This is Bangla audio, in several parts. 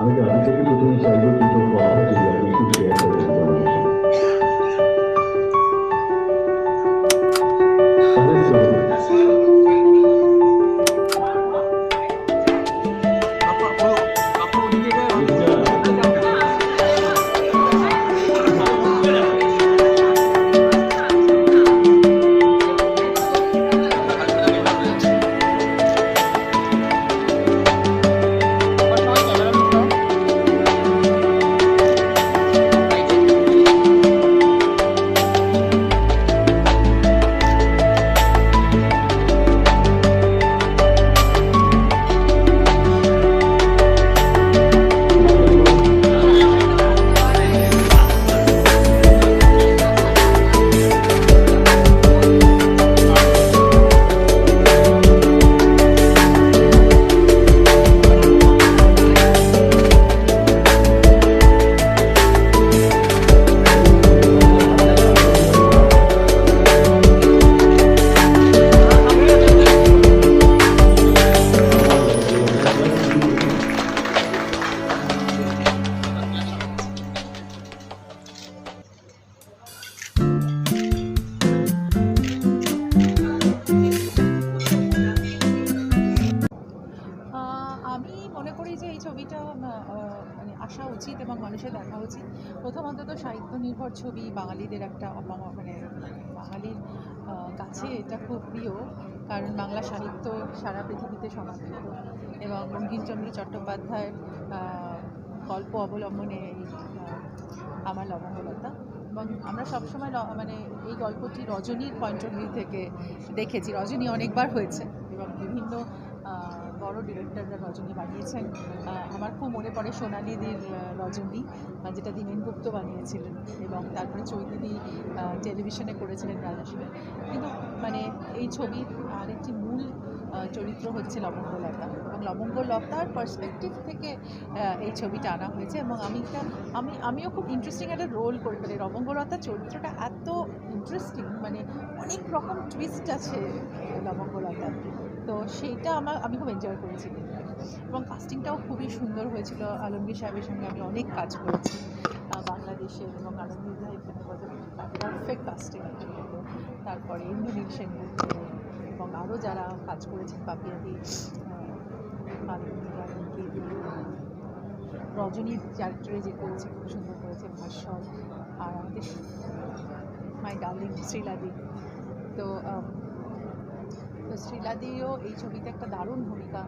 আমি আগে থেকে প্রথমে চাইব দুটো কথা যদি আপনি একটু শেয়ার করেন আমাদের সাথে। আমাদের সঙ্গে আহ, মানে আসা উচিত এবং মানুষের দেখা উচিত। প্রথমত তো সাহিত্য নির্ভর ছবি বাঙালিদের একটা অপম- মানে বাঙালির কাছে এটা খুব প্রিয় কারণ বাংলা সাহিত্য সারা পৃথিবীতে সমাদৃত এবং বঙ্কিমচন্দ্র চট্টোপাধ্যায়ের গল্প অবলম্বনে আমার লবঙ্গলতা। এবং আমরা সবসময় মানে এই গল্পটি রজনীর পয়েন্ট অফ ভিউ থেকে দেখেছি। রজনী অনেকবার হয়েছে এবং বিভিন্ন বড় ডিরেক্টররা রজনী বানিয়েছেন আমার খুব মনে পড়ে সোনালিদির রজনী যেটা দীনেন গুপ্ত বানিয়েছিলেন এবং তারপরে চৈতিদি টেলিভিশনে করেছিলেন রাজাসীমে কিন্তু মানে এই ছবির আরেকটি মূল চরিত্র হচ্ছে লবঙ্গলতা এবং লবঙ্গলতার পার্সপেক্টিভ থেকে এই ছবিটা আনা হয়েছে এবং আমি একটা, আমি, আমিও খুব ইন্টারেস্টিং একটা রোল করে ফেলি লবঙ্গলতার চরিত্রটা এত ইন্টারেস্টিং মানে অনেক রকম টুইস্ট আছে লবঙ্গলতার তো সেইটা আমার আমি খুব এনজয় করেছি। এবং কাস্টিংটাও খুবই সুন্দর হয়েছিল। আলমগীর সাহেবের সঙ্গে আমি অনেক কাজ করেছি। আহ, বাংলাদেশের এবং আলমগীর এখানে পারফেক্ট কাস্টিং তারপরে ইন্দ্রনীল সেনগুপ্ত এবং আরও যারা কাজ করেছেন পাপিয়াদি রজনীর ক্যারেক্টারে যে করেছে খুব সুন্দর করেছে ভাস্বর আর আমাদের মাই ডার্লিং শ্রীলাদি। তো শ্রীলাদিও এই ছবিতে একটা দারুণ ভূমিকা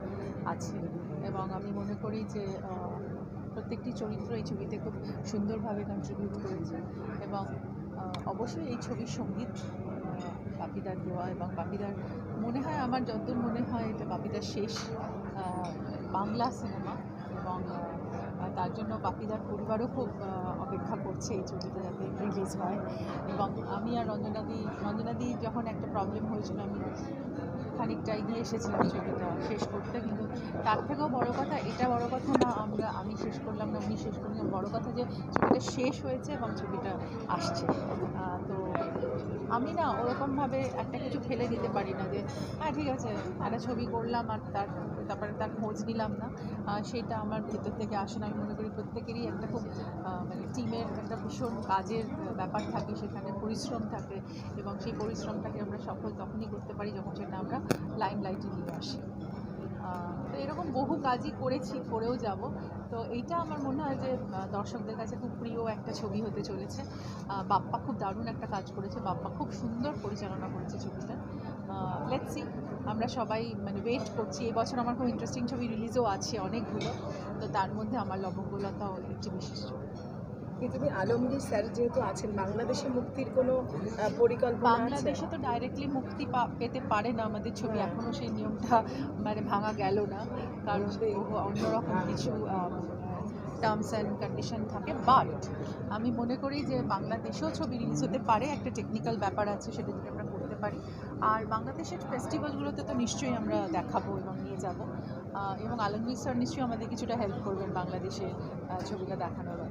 আছে। এবং আমি মনে করি যে প্রত্যেকটি চরিত্র এই ছবিতে খুব সুন্দরভাবে কন্ট্রিবিউট করেছে। এবং অবশ্যই এই ছবির সংগীত আহ, বাপিদার দেওয়া এবং বাপিদার মনে হয় আমার যতদূর মনে হয় এটা বাপিদার শেষ বাংলা সিনেমা। এবং তার জন্য বাপিদার পরিবারও খুব অপেক্ষা করছে এই ছবিটা যাতে রিলিজ হয়। এবং আমি আর রঞ্জনাদি রঞ্জনাদি যখন একটা প্রবলেম হয়েছিল, আমি খানিকটা এগিয়ে এসেছিলাম ছবিটা শেষ করতে। কিন্তু তার থেকেও বড় কথা, এটা বড় কথা না, আমরা, আমি শেষ করলাম না, উনি শেষ করলাম বড় কথা যে ছবিটা শেষ হয়েছে এবং ছবিটা আসছে। তো আমি না ওরকমভাবে একটা কিছু ফেলে দিতে পারি না যে হ্যাঁ ঠিক আছে, একটা ছবি করলাম আর তার, তারপরে তার খোঁজ নিলাম না। সেটা আমার ভেতর থেকে আসে না। আমি মনে করি প্রত্যেকেরই একটা খুব মানে টিমের একটা ভীষণ কাজের ব্যাপার থাকে, সেখানে পরিশ্রম থাকে এবং সেই পরিশ্রমটাকে আমরা সফল তখনই করতে পারি যখন সেটা আমরা লাইন লাইটে নিয়ে আসি। তো এরকম বহু কাজই করেছি, করেও যাব। তো এইটা আমার মনে হয় যে দর্শকদের কাছে খুব প্রিয় একটা ছবি হতে চলেছে। বাপ্পা খুব দারুণ একটা কাজ করেছে। বাপ্পা খুব সুন্দর পরিচালনা করেছে ছবিটা। লেটস সি আমরা সবাই মানে ওয়েট করছি। এবছর আমার খুব ইন্টারেস্টিং ছবি রিলিজও আছে অনেকগুলো। তো তার মধ্যে আমার লবঙ্গলতাও একটি বিশেষ ছবি। তুমি আলমগীর স্যার যেহেতু আছেন বাংলাদেশে মুক্তির কোনো পরিকল্পনা বাংলাদেশে তো ডাইরেক্টলি মুক্তি পা- পেতে পারে না আমাদের ছবি। হ্যাঁ। এখনও সেই নিয়মটা মানে ভাঙা গেল না। কারণ অন্যরকম কিছু টার্মস অ্যান্ড কন্ডিশন থাকে। বাট আমি মনে করি যে বাংলাদেশেও ছবি রিলিজ হতে পারে। একটা টেকনিক্যাল ব্যাপার আছে সেটা যদি আমরা করতে পারি। আর বাংলাদেশের ফেস্টিভ্যালগুলোতে তো নিশ্চয়ই আমরা দেখাবো এবং নিয়ে যাব। এবং আলমগীর স্যার নিশ্চয়ই আমাদের কিছুটা হেল্প করবেন বাংলাদেশে ছবিটা দেখানোর